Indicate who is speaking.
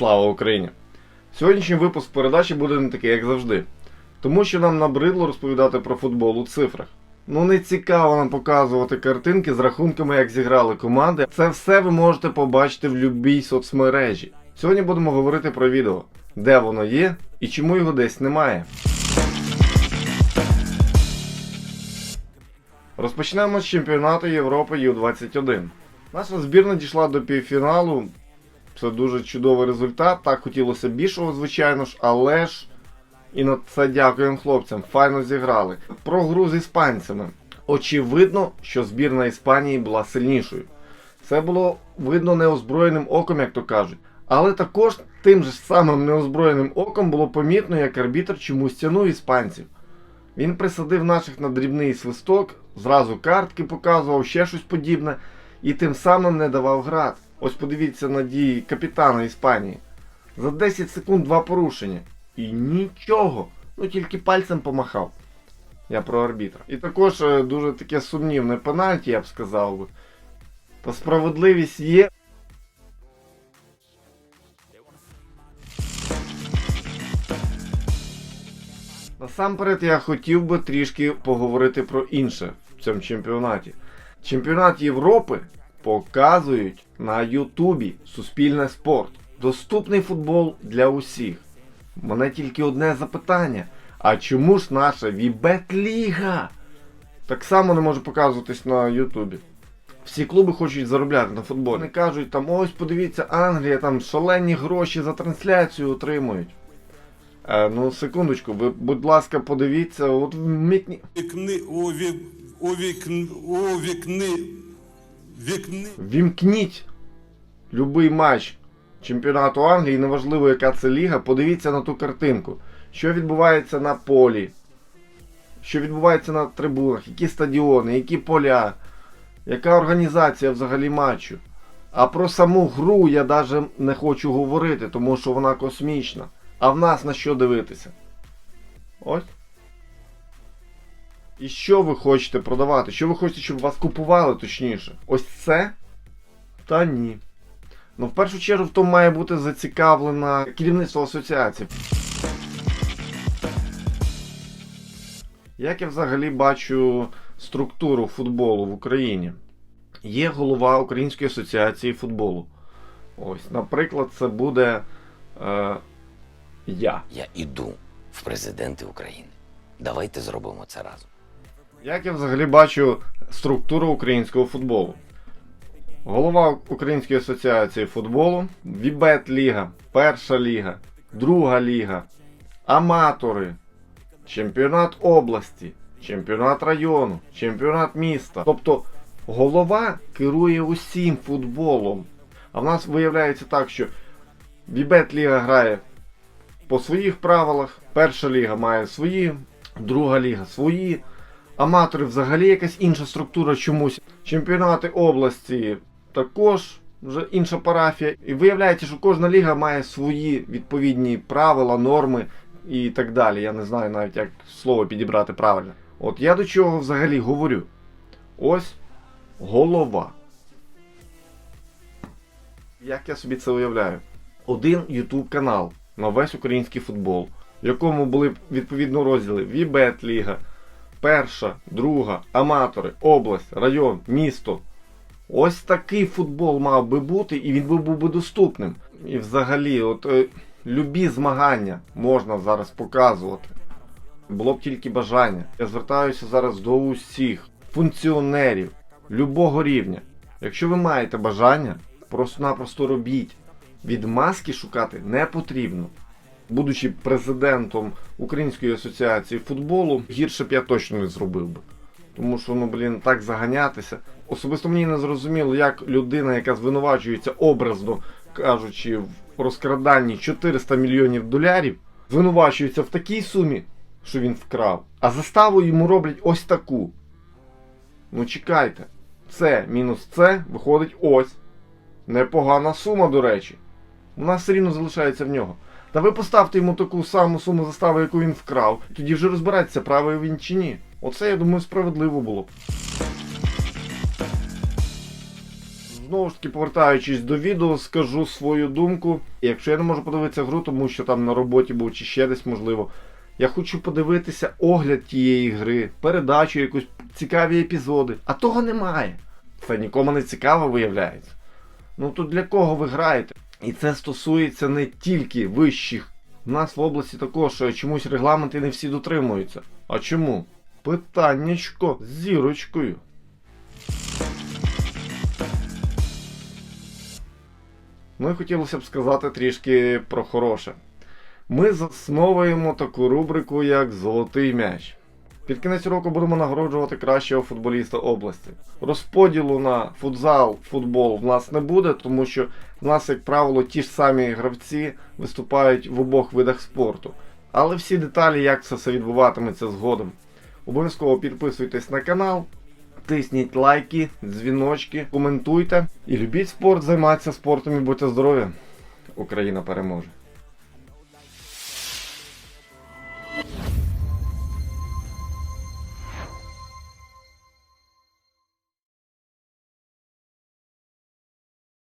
Speaker 1: Слава Україні! Сьогоднішній випуск передачі буде не такий, як завжди. Тому що нам набридло розповідати про футбол у цифрах. Ну не цікаво нам показувати картинки з рахунками, як зіграли команди. Це все ви можете побачити в будь-якій соцмережі. Сьогодні будемо говорити про відео, де воно є і чому його десь немає. Розпочнемо з чемпіонату Європи Ю-21. Наша збірна дійшла до півфіналу. Це дуже чудовий результат. Так хотілося більшого, звичайно ж, але ж і на це дякуємо хлопцям. Файно зіграли. Про гру з іспанцями. Очевидно, що збірна Іспанії була сильнішою. Це було видно неозброєним оком, як то кажуть. Але також тим же самим неозброєним оком було помітно, як арбітр чомусь тянув іспанців. Він присадив наших на дрібний свисток, зразу картки показував, ще щось подібне, і тим самим не давав грати. Ось подивіться на дії капітана Іспанії. За 10 секунд два порушення. І нічого. Ну тільки пальцем помахав. Я про арбітра. І також е, дуже таке сумнівне пенальті, я б сказав би. Та справедливість є. Насамперед я хотів би трішки поговорити про інше в цьому чемпіонаті. Чемпіонат Європи показують на Ютубі Суспільне спорт. Доступний футбол для усіх. У мене тільки одне запитання. А чому ж наша Вібет Ліга так само не може показуватись на Ютубі? Всі клуби хочуть заробляти на футболі. Вони кажуть, там ось подивіться, Англія там шалені гроші за трансляцію отримують. Е, ну, секундочку, ви, будь ласка, подивіться, от вмікні.
Speaker 2: Вікни у вік у вікн у
Speaker 1: Вімкніть любий матч чемпіонату Англії, неважливо, яка це ліга, подивіться на ту картинку. Що відбувається на полі, що відбувається на трибунах, які стадіони, які поля, яка організація взагалі матчу. А про саму гру я навіть не хочу говорити, тому що вона космічна. А в нас на що дивитися? Ось. І що ви хочете продавати? Що ви хочете, щоб вас купували точніше? Ось це? Та ні. Ну, в першу чергу, в тому має бути зацікавлена керівництво асоціації. Як я взагалі бачу структуру футболу в Україні? Є голова Української асоціації футболу. Ось, наприклад, це буде е, я.
Speaker 3: Я іду в президенти України. Давайте зробимо це разом.
Speaker 1: Як я взагалі бачу структуру українського футболу? Голова Української асоціації футболу, Вібет Ліга, Перша ліга, Друга ліга, аматори, чемпіонат області, чемпіонат району, чемпіонат міста. Тобто голова керує усім футболом. А в нас виявляється так, що Вібет Ліга грає по своїх правилах, перша ліга має свої, друга ліга свої. Аматори взагалі якась інша структура чомусь. Чемпіонати області також вже інша парафія. І виявляється, що кожна ліга має свої відповідні правила, норми і так далі. Я не знаю навіть, як слово підібрати правильно. От я до чого взагалі говорю. Ось голова. Як я собі це уявляю? Один YouTube канал на весь український футбол, в якому були б відповідно розділи Вібет Ліга, перша, друга, аматори, область, район, місто. Ось такий футбол мав би бути, і він був би доступним. І взагалі, от е, любі змагання можна зараз показувати. Було б тільки бажання. Я звертаюся зараз до усіх функціонерів любого рівня. Якщо ви маєте бажання, просто-напросто робіть. Від маски шукати не потрібно. Будучи президентом Української асоціації футболу, гірше б я точно не зробив би. Тому що, ну, блін, так заганятися. Особисто мені не зрозуміло, як людина, яка звинувачується образно кажучи, в розкраданні 400 мільйонів долярів, звинувачується в такій сумі, що він вкрав, а заставу йому роблять ось таку. Ну чекайте, це мінус це виходить ось. Непогана сума, до речі. Вона все рівно залишається в нього. Та ви поставте йому таку саму суму застави, яку він вкрав, тоді вже розбиратися, правий він чи ні. Оце, я думаю, справедливо було б. Знову ж таки, повертаючись до відео, скажу свою думку. Якщо я не можу подивитися гру, тому що там на роботі був чи ще десь можливо. Я хочу подивитися огляд тієї гри, передачу, якусь цікаві епізоди. А того немає. Це нікому не цікаво виявляється. Ну то для кого ви граєте? І це стосується не тільки вищих. У нас в області також е, чомусь регламенти не всі дотримуються. А чому? Питаннячко з зірочкою. Ну і хотілося б сказати трішки про хороше. Ми засновуємо таку рубрику, як Золотий м'яч. Під кінець року будемо нагороджувати кращого футболіста області. Розподілу на футзал, футбол в нас не буде, тому що в нас, як правило, ті ж самі гравці виступають в обох видах спорту. Але всі деталі, як це все відбуватиметься згодом. Обов'язково підписуйтесь на канал, тисніть лайки, дзвіночки, коментуйте і любіть спорт, займайтеся спортом і будьте здорові! Україна переможе!